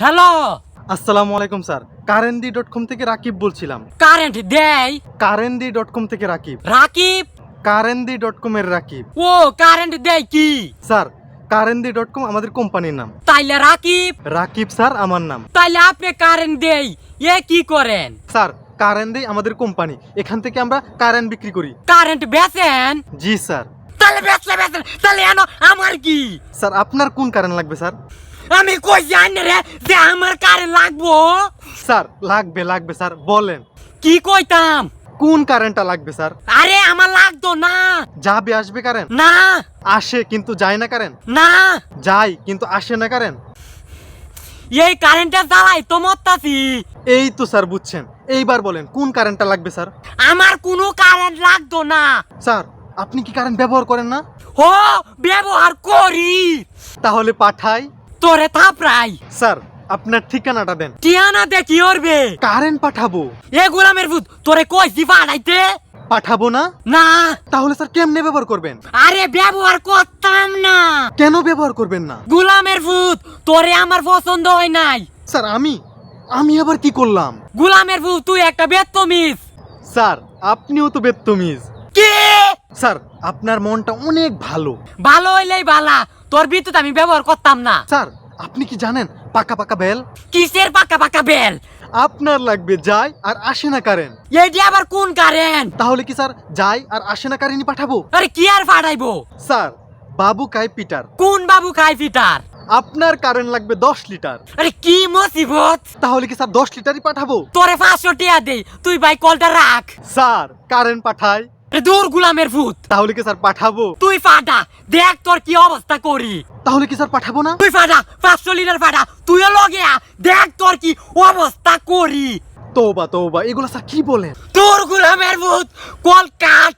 Hello. আসসালামু আলাইকুম sir. কারেন্দি dot com থেকে রাকিব বলছিলাম। কারেন্ট দেয় কারেন্দি ডট কম থেকে রাকিব। রাকিব? কারেন্দি ডট কমের রাকিব। ও কারেন্ট দেয় কি? স্যার কারেন্দি ডট কম আমাদের কোম্পানির নাম। তাইলে রাকিব? রাকিব স্যার আমার নাম। তাইলে আপনি কারেন্ট দেই। এ কি করেন? স্যার কারেন্ট কারেন্দি আমাদের কোম্পানি। এখান থেকে আমরা কারেন্ট বিক্রি করি। কারেন্ট বেচেন? জি স্যার। তাহলে বেচলে বেচেন তাহলে এন আমার কি? স্যার আপনার কোন কারেন্ট লাগবে স্যার? আমি কই জানি রে যে আমার কারেন্ট লাগবো? স্যার লাগবে লাগবে স্যার বলেন। কি কইতাম? কোন কারেন্টটা লাগবে স্যার? আরে আমার লাগতো না। যাবে আসবে কারেন্ট না। আসে কিন্তু যায় না কারেন্ট না। যায় কিন্তু আসে না কারেন্ট এই কারেন্টটা জ্বালাই তো মত্তাছি এই তো স্যার বুঝছেন। এইবার বলেন কোন কারেন্টটা লাগবে স্যার? আমার কোনো কারেন্ট লাগতো না। স্যার আপনি কি কারেন্ট ব্যবহার করেন না? ও ব্যবহার করি। তাহলে পাঠাই। তোরে থাপড়াই। স্যার আপনার ঠিকানাটা দেন। টিয়ানা দে কি করবে? কারেন্ট পাঠাবো। এ গোলামের ভূত তোরে কইছি পাঠাইতে। পাঠাবো না? না। তাহলে স্যার কেমনে ব্যবহার করবেন? আরে ব্যবহার করতাম না। কেন ব্যবহার করবেন না? গোলামের ভূত তোরে আমার পছন্দ হয় নাই। স্যার আমি আমি আবার কি করলাম? গোলামের ভূত তুই একটা বেত্তমিস স্যার আপনিও তো বেত্তমিজ। স্যার আপনার মনটা অনেক ভালো। ভালো হইলেই বালা তোর বিদ্যুৎ আমি ব্যবহার করতাম না। স্যার আপনি কি জানেন পাকা পাকা বেল? কিসের পাকা পাকা বেল? আপনার লাগবে যায় আর আসে না কারেন্ট। এইটি আবার কোন কারেন্ট? তাহলে কি স্যার যায় আর আসে না কারেন্টই পাঠাবো? আরে কি আর ফাটাইবো স্যার বাবু কাই পিটার। কোন বাবু খাই পিটার? আপনার কারেন্ট লাগবে দশ লিটার। আরে কি মুসিবত? তাহলে কি স্যার দশ লিটারই পাঠাবো? তোরে পাঁচশো টিয়া দেই তুই ভাই কলটা রাখ। স্যার কারেন্ট পাঠাই। এ দূর গুলামের ভূত। তাহলে কি স্যার পাঠাবো? তুই ফাটা দেখ তোর কি অবস্থা করি। তাহলে কি স্যার পাঠাবো না? তুই ফাটা পাঁচশো লিটার ফাটা তুইও লগে দেখ তোর কি অবস্থা করি। তোবা তোবা এগুলো স্যার কি বলেন? তোর গুলামের ভূত কল কাট